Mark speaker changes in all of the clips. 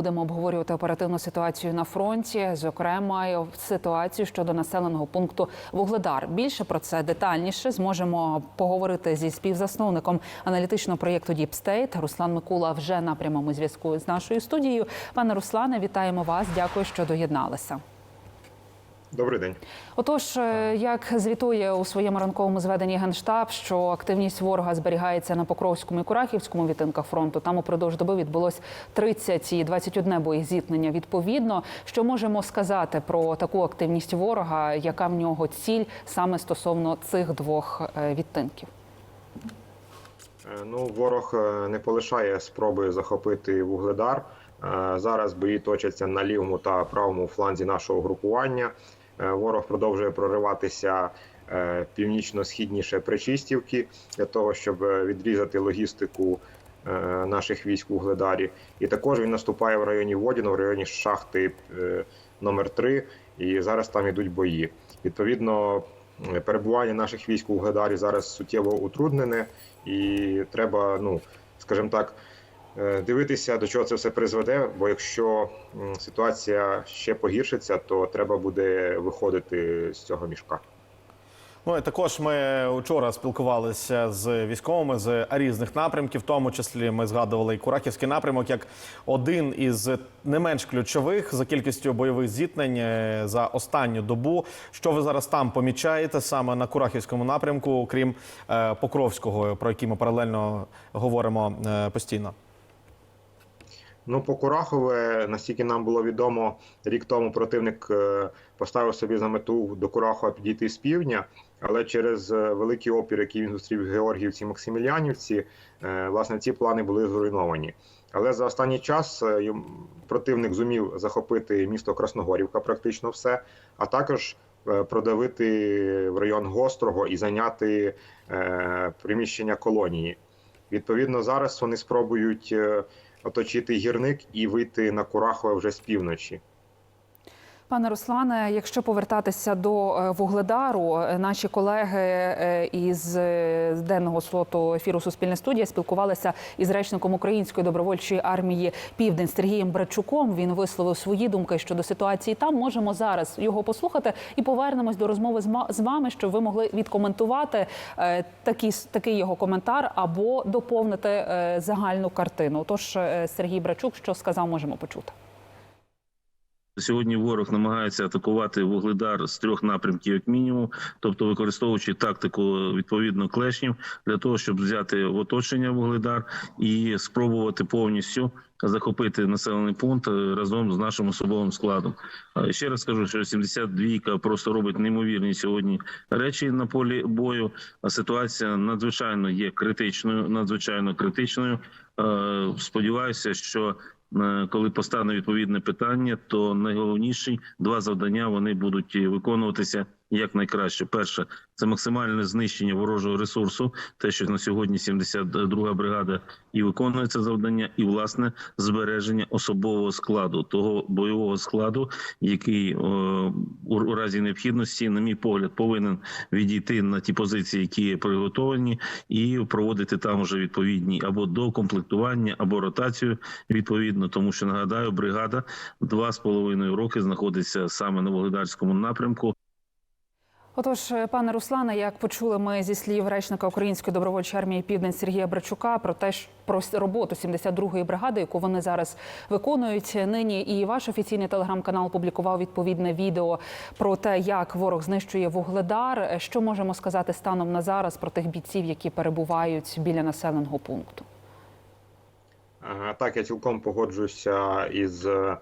Speaker 1: будемо обговорювати оперативну ситуацію на фронті, зокрема ситуацію щодо населеного пункту Вугледар. Більше про це детальніше зможемо поговорити зі співзасновником аналітичного проєкту State. Руслан Микула вже на прямому зв'язку з нашою студією. Пане Руслане, вітаємо вас. Дякую, що доєдналися.
Speaker 2: Добрий день.
Speaker 1: Отож, е, як звітує у своєму ранковому зведенні генштаб, що активність ворога зберігається на Покровському і Курахівському відтинках фронту. Там упродовж доби відбулось 30 і 21 боєзіткнення. Відповідно, що можемо сказати про таку активність ворога, яка в нього ціль саме стосовно цих двох е, відтинків?
Speaker 2: Е, Ну, ворог не полишає спроби захопити вугледар. Зараз бої точаться на лівому та правому фланзі нашого групування. Е, Ворог продовжує прориватися е, північно-східніше Причистівки для того, щоб е, відрізати логістику наших військ у Вугледарі. І також він наступає в районі Водіно, в районі шахти номер 3 і зараз там йдуть бої. Відповідно, перебування наших військ у Вугледарі зараз суттєво утруднене, і треба, ну скажімо так, дивитися, до чого це все призведе. Бо якщо ситуація ще погіршиться, то треба буде виходити з цього мішка.
Speaker 3: Ну і також ми вчора спілкувалися з військовими з різних напрямків, в тому числі ми згадували і Курахівський напрямок як один із не менш ключових за кількістю бойових зіткнень е, за останню добу. Що ви зараз там помічаєте саме на Курахівському напрямку, крім е, Покровського, про який ми паралельно говоримо е, постійно?
Speaker 2: Ну, по Курахове, наскільки нам було відомо, рік тому противник е, поставив собі за мету до Курахова підійти з півдня, але через е, великий опір, який він зустрів в Георгіївці Максимілянівці, е, власне, ці плани були зруйновані. Але за останній час противник зумів захопити місто Красногорівка, практично все, а також продавити в район Гострого і зайняти приміщення колонії. Відповідно, зараз вони спробують оточити гірник і вийти на Курахове вже з півночі.
Speaker 1: Пане Руслане, якщо повертатися до е, Вугледару, е, наші колеги е, із денного слоту ефіру Суспільне студія спілкувалися із речником Української добровольчої армії Південь Сергієм Брачуком. Він висловив свої думки щодо ситуації. Там можемо зараз його послухати і повернемось до розмови з вами, щоб ви могли відкоментувати такий, такий його коментар або доповнити загальну картину. Тож Сергій Брачук, що сказав, можемо почути.
Speaker 4: Сьогодні ворог намагається атакувати вугледар з трьох напрямків, як мінімум, тобто використовуючи тактику відповідно клешнів для того, щоб взяти в оточення вугледар і спробувати повністю захопити населений пункт е, разом з нашим особовим складом. Ще раз скажу, що 72-ка просто робить неймовірні сьогодні речі на полі бою. Ситуація надзвичайно є критичною, надзвичайно критичною. Е, Сподіваюся, що коли постане відповідне питання, то найголовніші два завдання вони будуть виконуватися як найкраще. Перше це максимальне знищення ворожого ресурсу, те, що на сьогодні 72 бригада і виконує це завдання, і власне збереження особового складу того бойового складу, який о, у, разі необхідності, на мій погляд, повинен відійти на ті позиції, які є приготовані, і проводити там уже відповідні або докомплектування, або ротацію відповідно, тому що нагадаю, бригада два з половиною роки знаходиться саме на Вугледарському напрямку.
Speaker 1: Отож, пане Руслане, як почули ми зі слів речника Української добровольчої армії Південь Сергія Брачука про те, що про роботу 72-ї бригади, яку вони зараз виконують нині, і ваш офіційний телеграм-канал публікував відповідне відео про те, як ворог знищує вугледар. Що можемо сказати станом на зараз про тих бійців, які перебувають біля населеного пункту?
Speaker 2: Так, я цілком погоджуюся із е,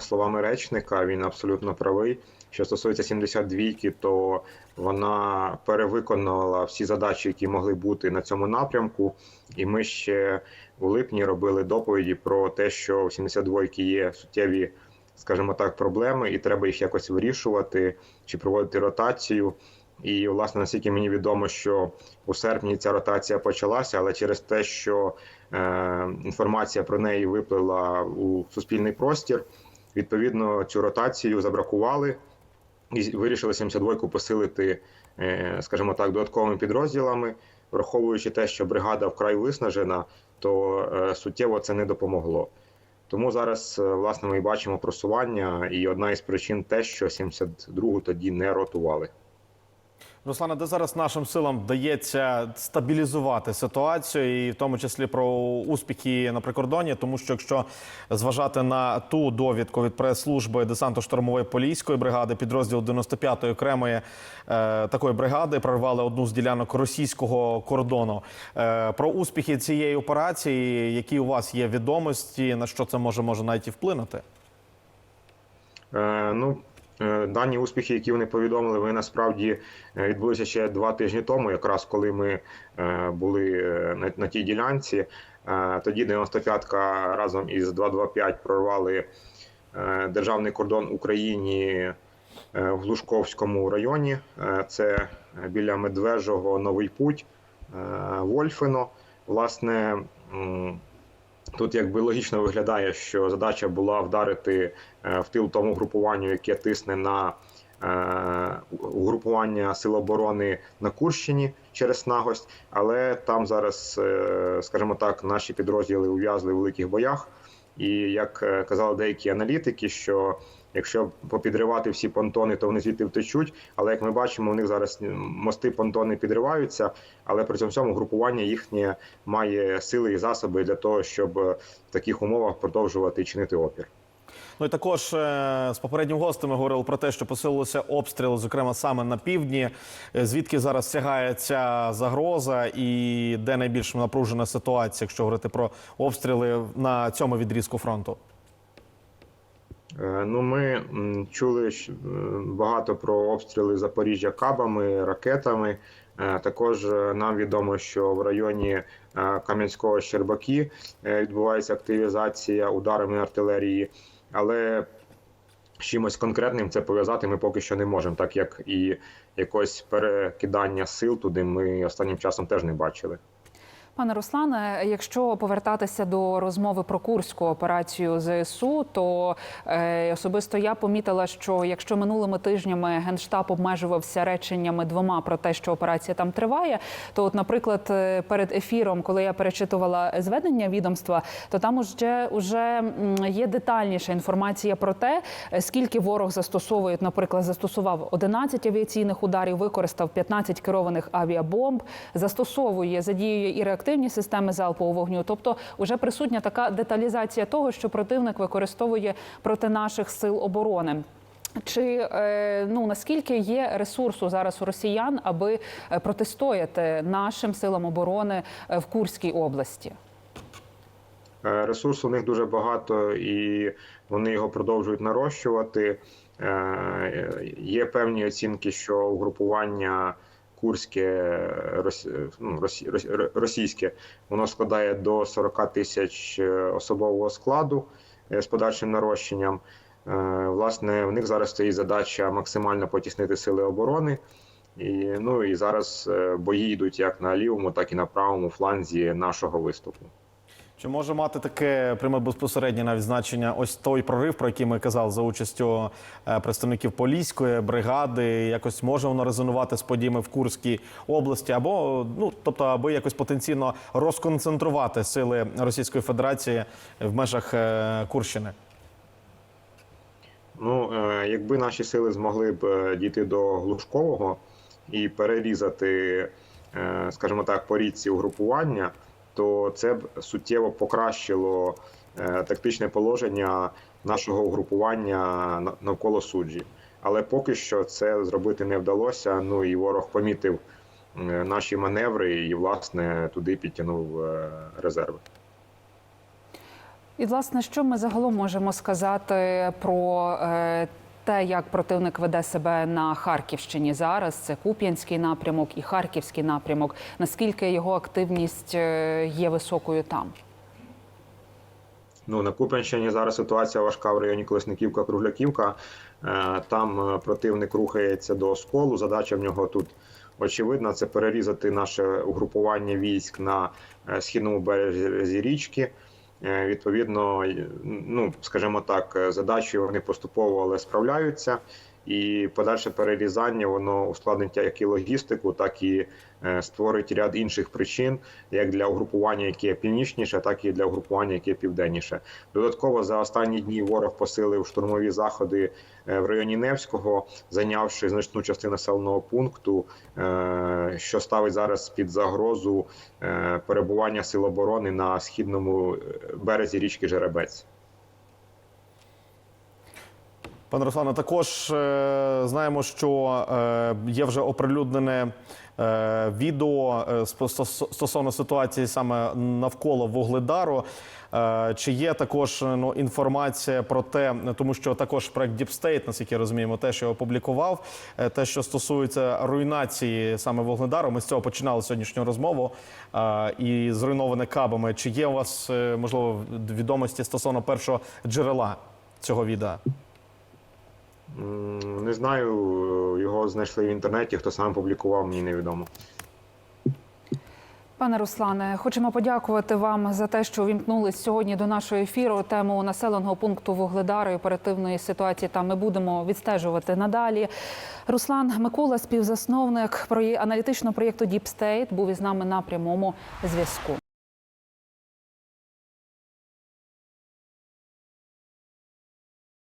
Speaker 2: словами речника. Він абсолютно правий. Що стосується 72-ки, то вона перевиконала всі задачі, які могли бути на цьому напрямку. І ми ще у липні робили доповіді про те, що в 72-ки є суттєві, скажімо так, проблеми, і треба їх якось вирішувати чи проводити ротацію. І, власне, наскільки мені відомо, що у серпні ця ротація почалася, але через те, що е, інформація про неї виплила у суспільний простір, відповідно цю ротацію забракували і вирішили 72-ку посилити, е, скажімо так, додатковими підрозділами, враховуючи те, що бригада вкрай виснажена, то е, суттєво це не допомогло. Тому зараз е, власне ми бачимо просування, і одна із причин те, що 72-гу тоді не ротували.
Speaker 3: Руслане, де зараз нашим силам вдається стабілізувати ситуацію, і в тому числі про успіхи на прикордоні, тому що якщо зважати на ту довідку від прес-служби десантно-штурмової поліської бригади, підрозділ 95-ї окремої е, такої бригади прорвали одну з ділянок російського кордону. Е, про успіхи цієї операції, які у вас є відомості, на що це може може навіть і вплинути?
Speaker 2: Е, ну, дані успіхи, які вони повідомили, вони насправді е, відбулися ще два тижні тому, якраз коли ми е, були е, на, тій ділянці. Е, Тоді 95-ка разом із 225 прорвали е, державний кордон Україні е, в Глушковському районі. Е, Це біля Медвежого Новий Путь, е, Вольфино. Власне, Тут якби логічно виглядає, що задача була вдарити е, в тил тому групуванню, яке тисне на е, угрупування Сил оборони на Курщині через нагость, але там зараз, е, скажімо так, наші підрозділи ув'язли в великих боях. І як казали деякі аналітики, що якщо попідривати всі понтони, то вони звідти втечуть. Але як ми бачимо, у них зараз мости понтони підриваються, але при цьому групування їхнє має сили і засоби для того, щоб е, в таких умовах продовжувати чинити опір.
Speaker 3: Ну і також е, з попереднім гостем ми говорили про те, що посилилися обстріли, зокрема саме на півдні. Е, Звідки зараз сягає ця загроза, і де найбільш напружена ситуація, якщо говорити про обстріли на цьому відрізку фронту?
Speaker 2: Е, Ну, ми чули е, багато про обстріли Запоріжжя кабами, ракетами. Е, Також нам відомо, що в районі Кам'янського Щербаки відбувається активізація ударами артилерії, але чимось конкретним це пов'язати ми поки що не можемо, так як і якось перекидання сил туди ми останнім часом теж не бачили.
Speaker 1: Пане Руслане, якщо повертатися до розмови про курську операцію ЗСУ, то е, особисто я помітила, що якщо минулими тижнями генштаб обмежувався реченнями двома про те, що операція там триває, то, от, наприклад, е, перед ефіром, коли я перечитувала зведення відомства, то там уже, уже є детальніша інформація про те, скільки ворог застосовує, наприклад, застосував 11 авіаційних ударів, використав 15 керованих авіабомб, застосовує задіює і реактивні системи залпового вогню. Тобто, вже присутня така деталізація того, що противник використовує проти наших сил оборони. Чи е, ну наскільки є ресурсу зараз у росіян, аби е, протистояти нашим силам оборони е, в Курській області?
Speaker 2: Ресурсу у них дуже багато, і вони його продовжують нарощувати. Є певні оцінки, що угрупування курське ну, росі- рос- російське воно складає до 40 тисяч е, особового складу е, з подальшим нарощенням. Е, Власне, в них зараз стоїть задача максимально потіснити сили оборони. І, ну, і зараз бої йдуть як на лівому, так і на правому фланзі нашого виступу.
Speaker 3: Чи може мати таке пряме безпосереднє навіть значення ось той прорив, про який ми казали за участю е, представників поліської бригади? Якось може воно резонувати з подіями в Курській області, або ну тобто, аби якось потенційно розконцентрувати сили Російської Федерації в межах е, Курщини?
Speaker 2: Ну, е, якби наші сили змогли б дійти до Глушкового і перерізати, скажімо так, по річці угрупування, то це б суттєво покращило е, тактичне положення нашого угрупування навколо суджі. Але поки що це зробити не вдалося. Ну і ворог помітив е, наші маневри і, власне, туди підтягнув е, резерви.
Speaker 1: І власне, що ми загалом можемо сказати про те, як противник веде себе на Харківщині зараз? Це Куп'янський напрямок і Харківський напрямок. Наскільки його активність е, є високою там?
Speaker 2: Ну, на Куп'янщині зараз ситуація важка в районі Колесниківка, Кругляківка. Е, Там е, противник рухається до осколу. Задача в нього тут очевидна: це перерізати наше угрупування військ на східному березі річки. Е, Відповідно, ну скажімо так, задачі вони поступово але справляються. І подальше перерізання воно ускладнить як і логістику, так і е, створить ряд інших причин, як для угрупування, яке північніше, так і для угрупування, яке південніше. Додатково за останні дні ворог посилив штурмові заходи е, в районі Невського, зайнявши значну частину населеного пункту, е, що ставить зараз під загрозу перебування сил оборони на східному березі річки Жеребець.
Speaker 3: Пане Руслане, також е, знаємо, що е, є вже оприлюднене е, відео е, стосовно ситуації саме навколо Вугледару. Е, чи є також ну, інформація про те, тому що також проект State, наскільки розуміємо, те, що опублікував, е, те, що стосується руйнації саме Вугледару. Ми з цього починали сьогоднішню розмову е, і зруйноване кабами. Чи є у вас е, можливо відомості стосовно першого джерела цього відео?
Speaker 2: Не знаю, е, його знайшли в інтернеті. Хто саме публікував, мені невідомо.
Speaker 1: Пане Руслане, хочемо подякувати вам за те, що увімкнулись сьогодні до нашого ефіру. Тему населеного пункту Вугледару і оперативної ситуації там ми будемо відстежувати надалі. Руслан Микола, співзасновник аналітичного проєкту State, був із нами на прямому зв'язку.